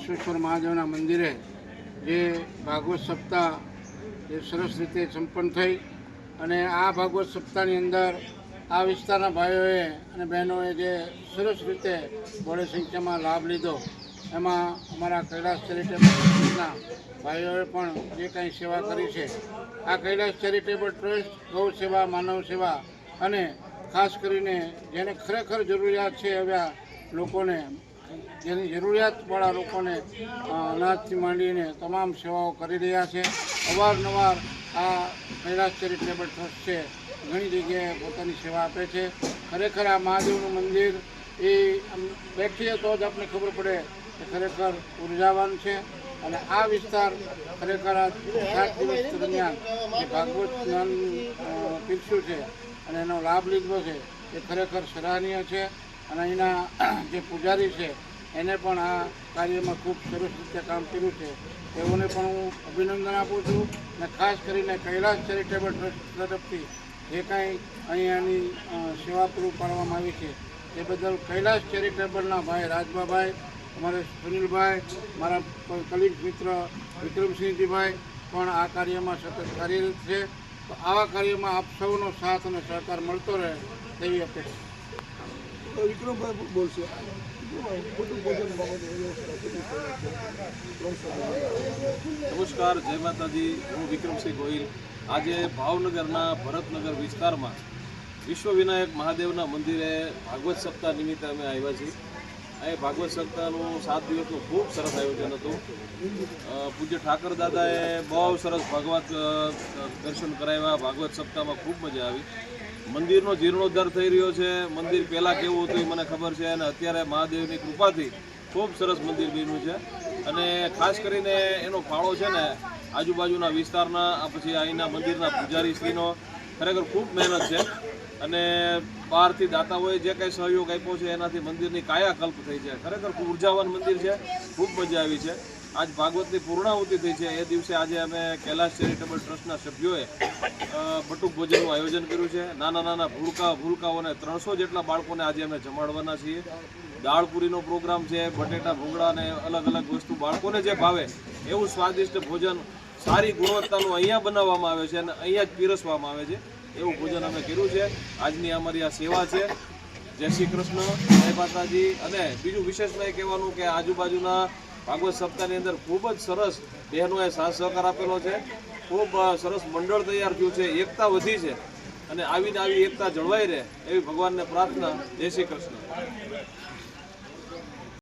વિશ્વેશ્વર મહાદેવના મંદિરે જે ભાગવત સપ્તાહ એ સરસ રીતે સંપન્ન થઈ અને આ ભાગવત સપ્તાહની અંદર આ વિસ્તારના ભાઈઓએ અને બહેનોએ જે સરસ રીતે બહોળી સંખ્યામાં લાભ લીધો. એમાં અમારા કૈલાસ ચેરિટેબલ ટ્રસ્ટના ભાઈઓએ પણ જે કાંઈ સેવા કરી છે, આ કૈલાસ ચેરિટેબલ ટ્રસ્ટ, ગૌ સેવા, માનવ સેવા અને ખાસ કરીને જેને ખરેખર જરૂરિયાત છે એવા લોકોને જેની જરૂરિયાતવાળા લોકોને અનાજથી માંડીને તમામ સેવાઓ કરી રહ્યા છે. અવારનવાર આ કૈલાસ ચેરિટેબલ ટ્રસ્ટ છે ઘણી જગ્યાએ પોતાની સેવા આપે છે. ખરેખર આ મહાદેવનું મંદિર એ બેઠીએ તો જ આપણને ખબર પડે કે ખરેખર ઉર્જાવાન છે. અને આ વિસ્તાર ખરેખર આ સાત દિવસ દરમિયાન જે ભાગવત જ્ઞાન પીરસ્યું છે અને એનો લાભ લીધો છે, એ ખરેખર સરાહનીય છે. અને અહીંના જે પૂજારી છે એને પણ આ કાર્યમાં ખૂબ સરસ રીતે કામ કર્યું છે. તેઓને પણ હું અભિનંદન આપું છું અને ખાસ કરીને કૈલાસ ચેરિટેબલ ટ્રસ્ટ તરફથી જે કાંઈ અહીંયાની સેવા પૂરું પાડવામાં આવી છે, તે બદલ કૈલાસ ચેરિટેબલના ભાઈ રાજબાભાઈ, અમારે સુનિલભાઈ, મારા કલીગ મિત્ર વિક્રમસિંહજીભાઈ પણ આ કાર્યમાં સતત કાર્યરત છે. તો આવા કાર્યમાં આપ સૌનો સાથ અને સહકાર મળતો રહે તેવી અપેક્ષા. વિક્રમભાઈ બોલશે. નમસ્કાર, જય માતાજી. હું વિક્રમસિંહ ગોહિલ. આજે ભાવનગરના ભરતનગર વિસ્તારમાં વિશ્વ વિનાયક મહાદેવના મંદિરે ભાગવત સપ્તાહ નિમિત્તે અમે આવ્યા છીએ. અહીં ભાગવત સપ્તાહનું સાત દિવસનું ખૂબ સરસ આયોજન હતું. પૂજ્ય ઠાકર દાદાએ બહુ સરસ ભાગવત દર્શન કરાવ્યા. ભાગવત સપ્તાહમાં ખૂબ મજા આવી. મંદિરનો જીર્ણોદ્ધાર થઈ રહ્યો છે. મંદિર પહેલાં કેવું હતું મને ખબર છે અને અત્યારે મહાદેવની કૃપાથી ખૂબ સરસ મંદિર બન્યું છે. અને ખાસ કરીને એનો ફાળો છે ને આજુબાજુના વિસ્તારના પછી અહીંના મંદિરના પૂજારીશ્રીનો ખરેખર ખૂબ મહેનત છે. અને બહારથી દાતાઓએ જે કંઈ સહયોગ આપ્યો છે એનાથી મંદિરની કાયાકલ્પ થઈ છે. ખરેખર ખૂબ ઉર્જાવાન મંદિર છે. ખૂબ મજા આવી છે. આજ ભાગવતની પૂર્ણાહુતિ થઈ છે. એ દિવસે આજે અમે કૈલાસ ચેરિટેબલ ટ્રસ્ટના સભ્યોએ બટુક ભોજનનું આયોજન કર્યું છે. નાના નાના ભૂલકા ભૂલકાઓને ત્રણસો જેટલા બાળકોને આજે અમે જમાડવાના છીએ. દાળપુરીનો પ્રોગ્રામ છે, બટેટા, ભૂંગળા ને અલગ અલગ વસ્તુ બાળકોને જે ભાવે એવું સ્વાદિષ્ટ ભોજન સારી ગુણવત્તાનું અહીંયા બનાવવામાં આવે છે અને અહીંયા જ પીરસવામાં આવે છે. એવું ભોજન અમે કર્યું છે. આજની અમારી આ સેવા છે. જય શ્રી કૃષ્ણ, જય માતાજી. અને બીજું વિશેષમાં એ કહેવાનું કે આજુબાજુના ભાગવત સપ્તાહની અંદર ખૂબ જ સરસ બહેનોએ સાથ સહકાર આપેલો છે. ખૂબ સરસ મંડળ તૈયાર થયું છે. એકતા વધી છે અને આવીને આવી એકતા જળવાઈ રહે એવી ભગવાનને પ્રાર્થના. જય શ્રી કૃષ્ણ.